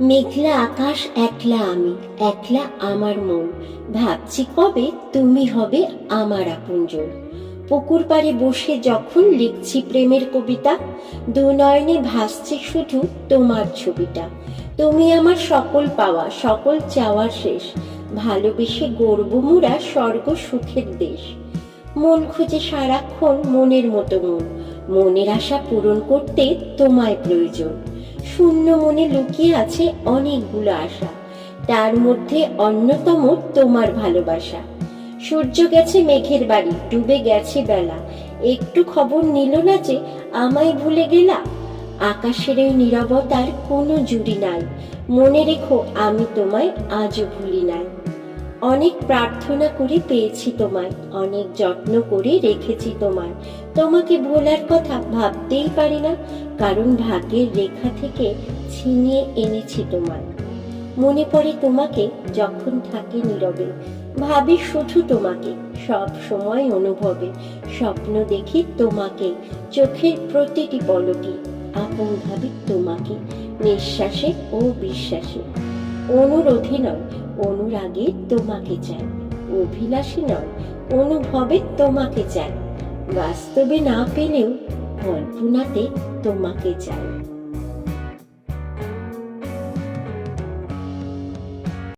মেঘলা আকাশ, একলা আমি, একলা আমার মন। ভাবছি কবে তুমি হবে আমার আপনজন। পুকুর পাড়ে বসে যখন লিখছি প্রেমের কবিতা, দু নয়নে ভাসছে শুধু তোমার ছবিটা। তুমি আমার সকল পাওয়া, সকল চাওয়ার শেষ। ভালোবেসে গর্ব মুড়া স্বর্গ সুখের দেশ। মন খুঁজে সারাক্ষণ মনের মতো মন। মনের আশা পূরণ করতে তোমায় প্রয়োজন। শূন্য মনে লুকিয়ে আছে অনেকগুলো আশা। তার মধ্যে অন্যতম তোমার ভালোবাসা। সূর্য গেছে মেঘের বাড়ি, ডুবে গেছে বেলা। একটু খবর নিল না যে আমায় ভুলে গেলা? আকাশের ওই নিরবতার কোনো জুড়ি নাই। মনে রেখো, আমি তোমায় আজও ভুলি নাই। অনেক প্রার্থনা করে পেয়েছি তোমায়, অনেক যত্ন করে রেখেছি তোমায়। তোমাকে ভোলার কথা ভাবতেই পারি না, কারণ ভাগ্যের রেখা থেকে ছিনিয়ে এনেছি তোমায়। মনে পড়ে তোমাকে যখন থাকি নীরবে, ভাবি শুধু তোমাকে, সব সময় অনুভবে, স্বপ্ন দেখি তোমাকে, চোখের প্রতিটি পলকে, আপন ভাবি তোমাকে, নিঃশ্বাসে ও বিশ্বাসে। অনুরোধে নয় অনুরাগে তোমাকে চাই অভিলাষী নয় অনুভবে তোমাকে চাই। বাস্তবে না পেলেও কল্পনাতে তোমাকে চাই।